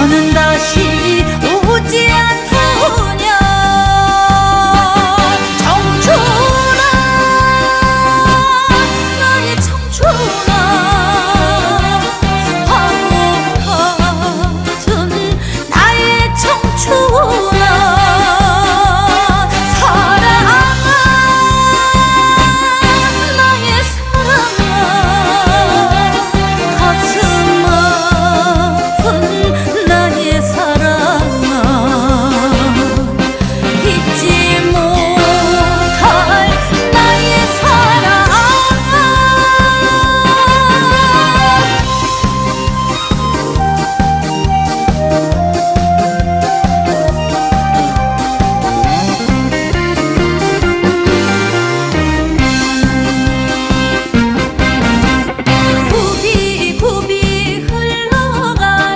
더는 다시